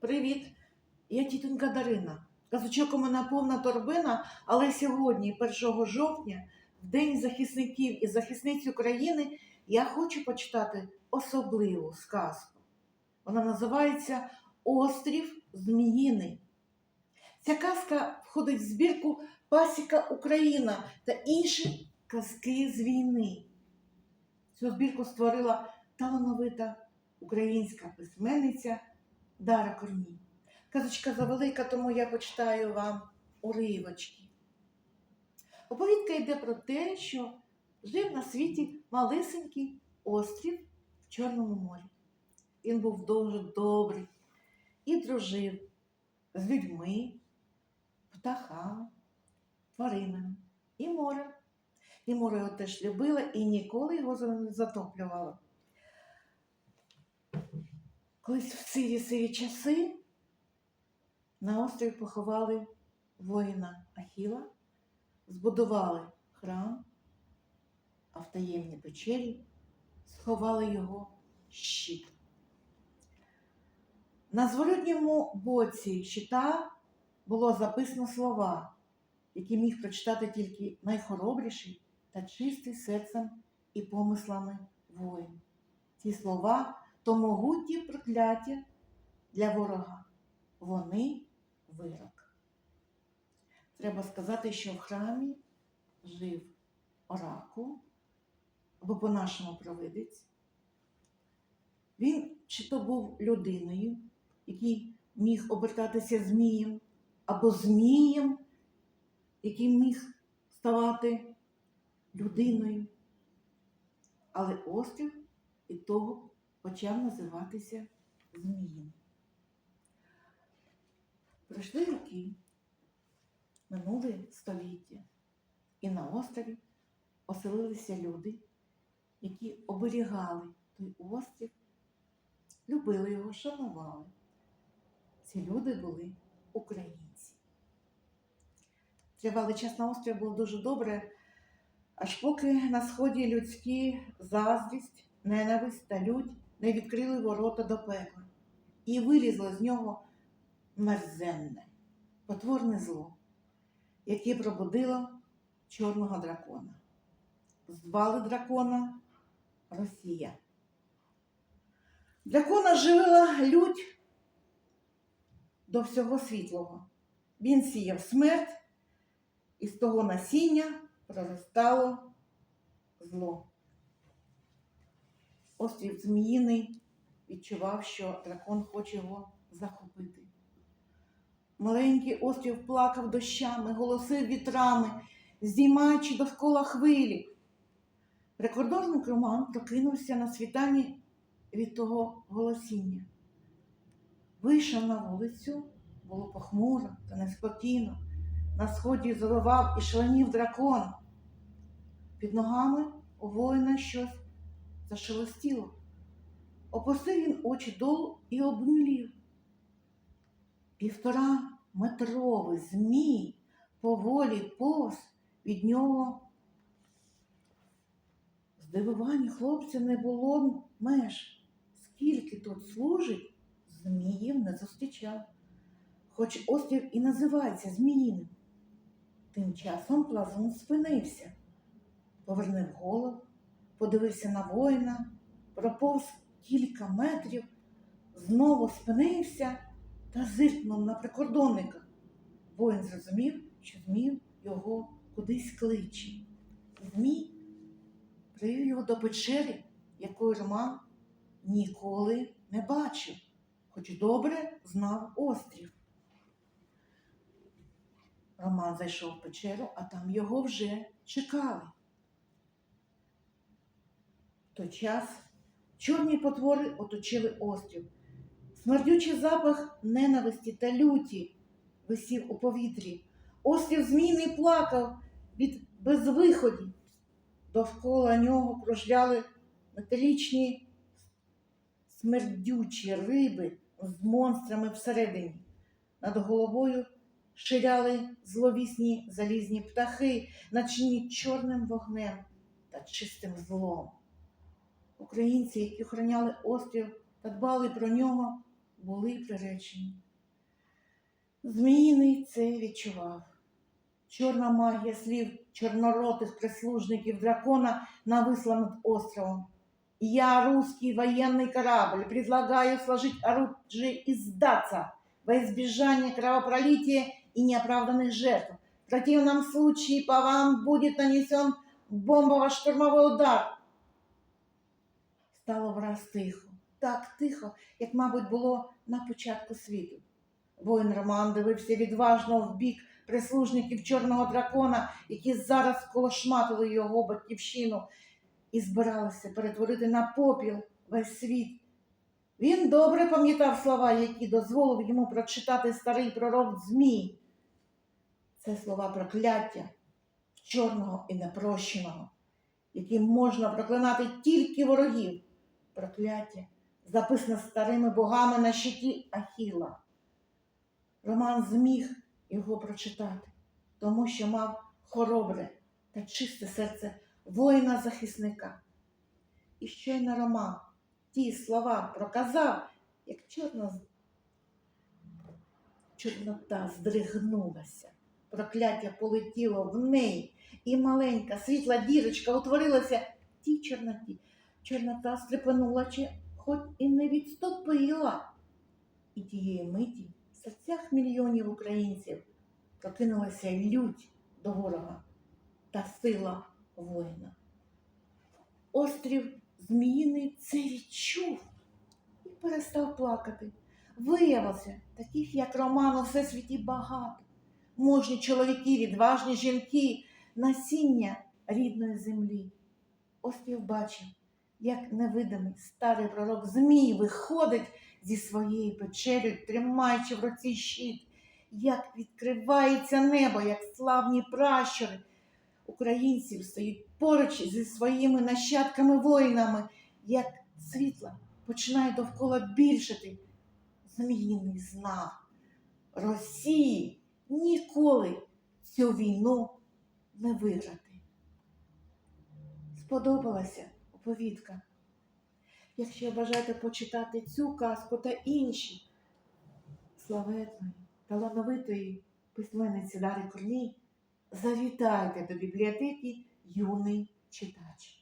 Привіт! Я тітонька Дарина. Казочок у мене повна торбина, але сьогодні, 1 жовтня, в День захисників і захисниць України, я хочу почитати особливу сказку. Вона називається Острів Зміїний. Ця казка входить в збірку Пасіка Україна та інші казки з війни. Цю збірку створила талановита українська письменниця Дара Корній. Казочка завелика, тому я почитаю вам уривочки. Оповідка йде про те, що жив на світі малесенький острів в Чорному морі. Він був дуже добрий і дружив з людьми, птахами, тваринами і морем. І море його теж любила і ніколи його не затоплювала. Колись в сиві сиві часи на острові поховали воїна Ахіла, збудували храм, а в таємній печері сховали його щит. На зворотньому боці щита було записано слова, які міг прочитати тільки найхоробріший та чистий серцем і помислами воїн. Ці слова то могутні прокляття для ворога. Вони вирок. Треба сказати, що в храмі жив оракул, або по-нашому провидець. Він чи то був людиною, який міг обертатися змієм, або змієм, який міг ставати людиною. Але острів і того почав називатися Змієм. Пройшли роки, минули століття, і на острові оселилися люди, які оберігали той острів, любили його, шанували. Ці люди були українці. Тривалий час на острові було дуже добре, аж поки на сході людські заздрість, ненависть та лють не відкрили ворота до пекла і вилізло з нього мерзенне, потворне зло, яке пробудило чорного дракона. Звали дракона Росія. Дракона живила лють до всього світлого. Він сіяв смерть, і з того насіння проростало зло. Острів Зміїний відчував, що дракон хоче його захопити. Маленький острів плакав дощами, голосив вітрами, здіймаючи довкола хвилі. Прикордонник Роман прокинувся на світанні від того голосіння. Вийшов на вулицю, було похмуро та неспокійно. На сході завивав і шаленів дракон. Під ногами у воїна щось зашелестіло. Опустив він очі долу і обмлів. Півтора метровий змій поволі повз від нього. Здивування хлопця не було меж. Скільки тут служить, зміїв не зустрічав, хоч острів і називається Зміїним. Тим часом плазун спинився, повернув голову, подивився на воїна, проповз кілька метрів, знову спинився та зиркнув на прикордонника. Воїн зрозумів, що Змій його кудись кличе. Змій привів його до печери, якої Роман ніколи не бачив, хоч добре знав острів. Роман зайшов в печеру, а там його вже чекали. Той час чорні потвори оточили острів. Смердючий запах ненависті та люті висів у повітрі. Острів змійний плакав від безвиходів. Довкола нього кружляли металічні смердючі риби з монстрами всередині. Над головою ширяли зловісні залізні птахи, начні чорним вогнем та чистим злом. Українці, які охороняли острів та дбали про нього, були приречені. Зміїний це відчував. Чорна магія слів чорноротих прислужників дракона нависла над островом. Я, русский военный корабль, предлагаю сложить оружие и сдаться во избежание кровопролития и неоправданных жертв. В противном случае по вам будет нанесен бомбово-штурмовой удар. Стало враз тихо, так тихо, як, мабуть, було на початку світу. Воїн Роман дивився відважно в бік прислужників чорного дракона, які зараз колошматили його батьківщину і збиралися перетворити на попіл весь світ. Він добре пам'ятав слова, які дозволив йому прочитати старий пророк Змій. Це слова прокляття чорного і непрощеного, яким можна проклинати тільки ворогів. Прокляття, записане старими богами на щиті Ахіла. Роман зміг його прочитати, тому що мав хоробре та чисте серце воїна-захисника. І щойно Роман ті слова проказав, як чорна чорнота здригнулася. Прокляття полетіло в неї, і маленька світла дірочка утворилася в тій чорноті. Чорнота стрепенула, чи хоч і не відступила. І тієї миті в серцях мільйонів українців прокинулася лють до ворога та сила воїна. Острів Зміїний це відчув і перестав плакати. Виявилося, таких, як Роман, у всесвіті багато. Можні чоловіки, відважні жінки, насіння рідної землі. Острів бачив, як невидимий старий пророк Змій виходить зі своєї печери, тримаючи в руці щит, як відкривається небо, як славні пращури українців стоїть поруч зі своїми нащадками воїнами, як світла починає довкола більшати. Зміїний знав. Росії ніколи цю війну не виграти. Сподобалася оповідка. Якщо бажаєте почитати цю казку та інші славетної, талановитої письменниці Дари Корній, завітайте до бібліотеки юний читач.